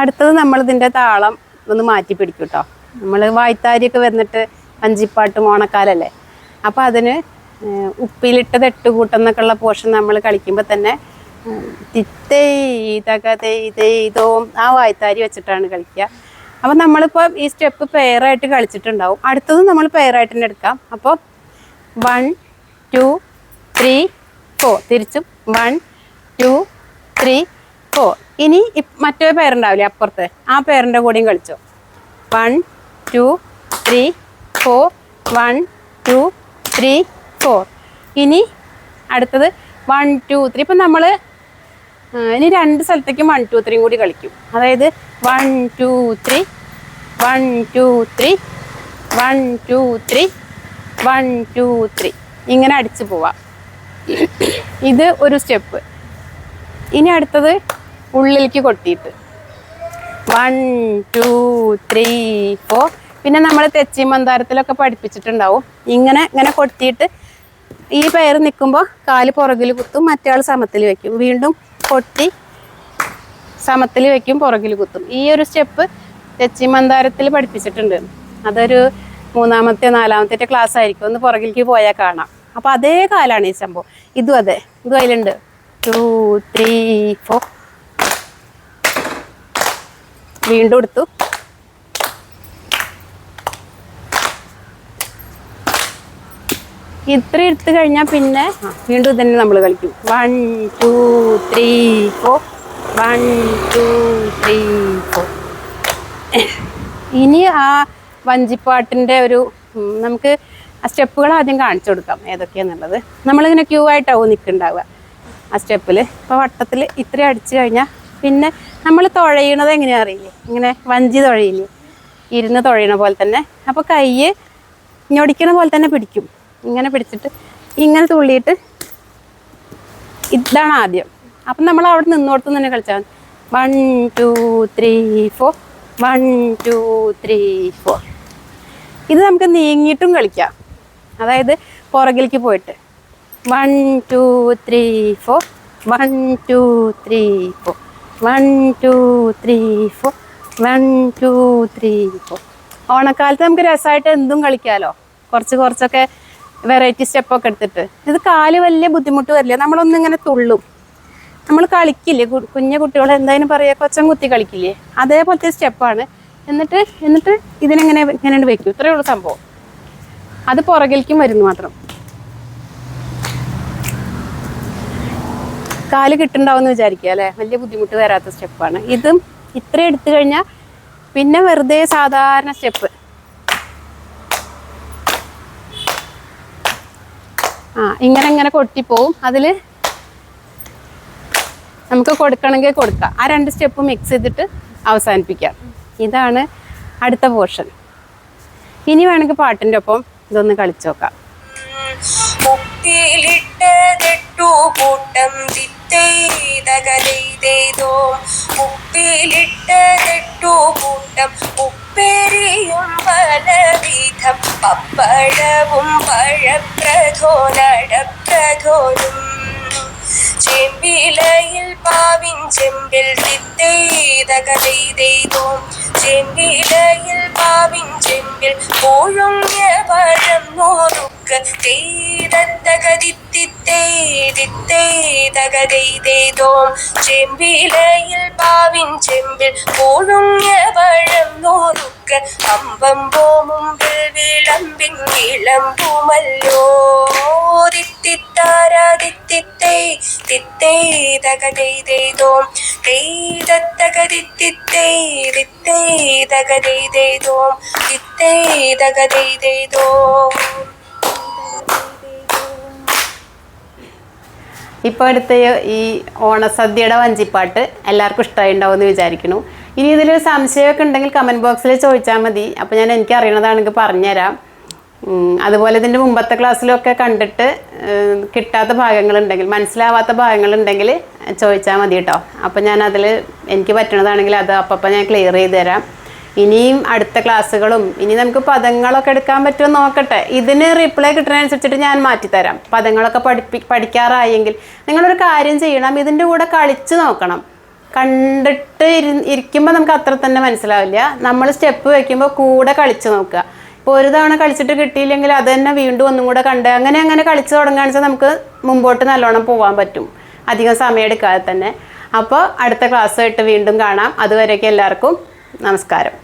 അടുത്തത് നമ്മൾ ഇതിന്റെ താളം ഒന്ന് മാറ്റി പിടിക്കും കേട്ടോ നമ്മൾ വായ്ത്താരിയൊക്കെ വന്നിട്ട് വഞ്ചിപ്പാട്ട് ഓണക്കാലല്ലേ? അപ്പോൾ അതിന് ഉപ്പിലിട്ട് എട്ട് കൂട്ടെന്നൊക്കെ ഉള്ള പോർഷൻ നമ്മൾ കളിക്കുമ്പോൾ തന്നെ തിത്തെയ്തകതെയ്തെയ്തോം തിത്തേയ് തക തെയ് തെയ് ആ വായ്ത്താരി വെച്ചിട്ടാണ് കളിക്കുക. അപ്പോൾ നമ്മളിപ്പോൾ ഈ സ്റ്റെപ്പ് പെയറായിട്ട് കളിച്ചിട്ടുണ്ടാവും. അടുത്തത് നമ്മൾ പെയറായിട്ട് തന്നെ എടുക്കാം. അപ്പോൾ വൺ ടു ത്രീ ഫോർ. തിരിച്ചും വൺ ടു ത്രീ ഫോർ ഇനി മറ്റേ പേരുണ്ടാവില്ലേ അപ്പുറത്ത്? ആ പേരിന്റെ കൂടെയും കളിച്ചോ. One two three four one two three four ഇനി അടുത്തത് വൺ ടു ത്രീ ഇപ്പം നമ്മൾ ഇനി രണ്ട് സ്ഥലത്തേക്കും വൺ ടു ത്രീയും കൂടി കളിക്കും. അതായത് one two three one two three one two three one two three ഇങ്ങനെ അടിച്ചു പോവാം. ഇത് ഒരു സ്റ്റെപ്പ്. ഇനി അടുത്തത് ഉള്ളിലേക്ക് കൊട്ടിയിട്ട്. വൺ ടു ത്രീ ഫോർ പിന്നെ നമ്മൾ തെച്ചി മന്ദാരത്തിലൊക്കെ പഠിപ്പിച്ചിട്ടുണ്ടാവും. ഇങ്ങനെ ഇങ്ങനെ കൊട്ടിയിട്ട് ഈ പയർ നിൽക്കുമ്പോൾ കാൽ പുറകിൽ കുത്തും മറ്റേ സമത്തിൽ വെക്കും. വീണ്ടും കൊട്ടി സമത്തിൽ വെക്കും പുറകിൽ കുത്തും. ഈ ഒരു സ്റ്റെപ്പ് തെച്ചി മന്ദാരത്തിൽ പഠിപ്പിച്ചിട്ടുണ്ട്. അതൊരു മൂന്നാമത്തെ നാലാമത്തെ ക്ലാസ് ആയിരിക്കും. ഒന്ന് പുറകിലേക്ക് പോയാൽ കാണാം. അപ്പോൾ അതേ കാലാണ് ഈ സംഭവം. ഇതും അതെ. ഇതും അതിലുണ്ട്. ടു ത്രീ ഫോർ വീണ്ടും എടുത്തു. ഇത്ര എടുത്തു കഴിഞ്ഞാൽ പിന്നെ വീണ്ടും തന്നെ നമ്മൾ കളിക്കും. One two three four one two three four ഇനി ആ വഞ്ചിപ്പാട്ടിന്റെ ഒരു നമുക്ക് ആ സ്റ്റെപ്പുകൾ ആദ്യം കാണിച്ചു കൊടുക്കാം ഏതൊക്കെയാണെന്നുള്ളത് നമ്മളിങ്ങനെ ക്യൂ ആയിട്ടാവും നിൽക്കുന്നുണ്ടാവുക ആ സ്റ്റെപ്പിൽ ഇപ്പോൾ വട്ടത്തിൽ ഇത്ര അടിച്ചു കഴിഞ്ഞാൽ പിന്നെ നമ്മൾ തുഴയണത് എങ്ങനെയാ അറിയില്ലേ? ഇങ്ങനെ വഞ്ചി തുഴയില്ലേ? ഇരുന്ന് തുഴയണ പോലെ തന്നെ. അപ്പോൾ കൈ ഞൊടിക്കണ പോലെ തന്നെ പിടിക്കും. ഇങ്ങനെ പിടിച്ചിട്ട് ഇങ്ങനെ തുള്ളിയിട്ട് ഇതാണ് ആദ്യം. അപ്പം നമ്മൾ അവിടെ നിന്നോടത്ത് തന്നെ കളിച്ചാൽ മതി. One two three four one two three four ഇത് നമുക്ക് നീങ്ങിയിട്ടും കളിക്കാം. അതായത് പുറകിലേക്ക് പോയിട്ട്. One two three four one two three four one two three four one two three four ഓണക്കാലത്ത് നമുക്ക് രസമായിട്ട് എന്തും കളിക്കാമല്ലോ കുറച്ച് കുറച്ചൊക്കെ വെറൈറ്റി സ്റ്റെപ്പൊക്കെ എടുത്തിട്ട്. ഇത് കാൽ വലിയ ബുദ്ധിമുട്ട് വരില്ല. നമ്മളൊന്നും ഇങ്ങനെ തുള്ളും. നമ്മൾ കളിക്കില്ലേ? കുഞ്ഞു കുട്ടികൾ എന്തായാലും പറയുക കൊച്ചൻ കുത്തി കളിക്കില്ലേ? അതേപോലത്തെ സ്റ്റെപ്പാണ് എന്നിട്ട് എന്നിട്ട് ഇതിനെങ്ങനെ ഇങ്ങനെ വെക്കും. ഇത്രയേ ഉള്ളൂ സംഭവം. അത് പുറകിലേക്കും വരുന്നു മാത്രം. കാൽ കിട്ടുണ്ടാവും വിചാരിക്കുക അല്ലേ? വലിയ ബുദ്ധിമുട്ട് വരാത്ത സ്റ്റെപ്പാണ് ഇതും ഇത്ര എടുത്തു കഴിഞ്ഞാൽ പിന്നെ വെറുതെ സാധാരണ സ്റ്റെപ്പ് ആ ഇങ്ങനെ ഇങ്ങനെ കൊട്ടിപ്പോവും അതിൽ നമുക്ക് കൊടുക്കണമെങ്കിൽ കൊടുക്കാം. ആ രണ്ട് സ്റ്റെപ്പ് മിക്സ് ചെയ്തിട്ട് അവസാനിപ്പിക്കാം. ഇതാണ് അടുത്ത പോർഷൻ ഇനി വേണമെങ്കിൽ പാട്ടിന്റെ ഒപ്പം ഇതൊന്ന് കളിച്ചു നോക്കാം. ഉപ്പിലിട്ടതെട്ടു കൂട്ടം തിത്തേതകതോ ഉപ്പിലിട്ടതെട്ടു കൂട്ടം ഉപ്പേരിയും പലവിധം പപ്പടവും പഴപ്രഥോ നടപ്രഥോനും ചെമ്പിലയിൽ പാവിൻ ചെമ്പിൽ തിത്തേതകതോ ചെമ്പിലയിൽ പാവിൻ ചെമ്പിൽ പൂഴുങ്ങിയ പഴം നൂറുക്ക് തേതകതിത്തേതകതോ ചെമ്പിലയിൽ പാവിൻ ചെമ്പിൽ പൂഴുങ്ങിയ പഴം നൂറുക്ക് അമ്പമ്പോ മുമ്പിൽ വിളമ്പിൻ വിളമ്പുമല്ലോ തിത്തിത്താരാതിത്തിത്തേ തിത്തേ തകതോ തേതത്തകതിത്തിത്തേ ഇപ്പോൾ അടുത്ത ഈ ഓണസദ്യയുടെ വഞ്ചിപ്പാട്ട് എല്ലാവർക്കും ഇഷ്ടമായി ഉണ്ടാവും എന്ന് വിചാരിക്കുന്നു. ഇനി ഇതിലൊരു സംശയമൊക്കെ ഉണ്ടെങ്കിൽ കമന്റ് ബോക്സിൽ ചോദിച്ചാൽ മതി. അപ്പോൾ ഞാൻ എനിക്ക് അറിയണതാണെങ്കിൽ പറഞ്ഞുതരാം. അതുപോലെ ഇതിന്റെ മുമ്പത്തെ ക്ലാസ്സിലൊക്കെ കണ്ടിട്ട് കിട്ടാത്ത ഭാഗങ്ങളുണ്ടെങ്കിൽ മനസ്സിലാവാത്ത ഭാഗങ്ങളുണ്ടെങ്കിൽ ചോദിച്ചാൽ മതി കേട്ടോ. അപ്പോൾ ഞാൻ അതിൽ എനിക്ക് പറ്റണതാണെങ്കിൽ അത് അപ്പം ഞാൻ ക്ലിയർ ചെയ്ത് തരാം ഇനിയും അടുത്ത ക്ലാസ്സുകളും ഇനി നമുക്ക് പദങ്ങളൊക്കെ എടുക്കാൻ പറ്റുമോ നോക്കട്ടെ. ഇതിന് റിപ്ലൈ കിട്ടുന്നതനുസരിച്ചിട്ട് ഞാൻ മാറ്റിത്തരാം. പദങ്ങളൊക്കെ പഠിപ്പി പഠിക്കാറായെങ്കിൽ നിങ്ങളൊരു കാര്യം ചെയ്യണം ഇതിന്റെ കൂടെ കളിച്ച് നോക്കണം. കണ്ടിട്ട് ഇരി ഇരിക്കുമ്പോൾ നമുക്ക് അത്ര തന്നെ മനസ്സിലാവില്ല. നമ്മൾ സ്റ്റെപ്പ് വയ്ക്കുമ്പോൾ കൂടെ കളിച്ച് നോക്കുക. ഇപ്പോൾ ഒരു തവണ കളിച്ചിട്ട് കിട്ടിയില്ലെങ്കിൽ അത് തന്നെ വീണ്ടും ഒന്നും കൂടെ കണ്ട് അങ്ങനെ അങ്ങനെ കളിച്ച് തുടങ്ങുകയാണെന്ന് വെച്ചാൽ നമുക്ക് മുമ്പോട്ട് നല്ലോണം പോകാൻ പറ്റും. അധികം സമയം എടുക്കാതെ തന്നെ. അപ്പോൾ അടുത്ത ക്ലാസ്സായിട്ട് വീണ്ടും കാണാം. അതുവരെയൊക്കെ എല്ലാവർക്കും നമസ്കാരം.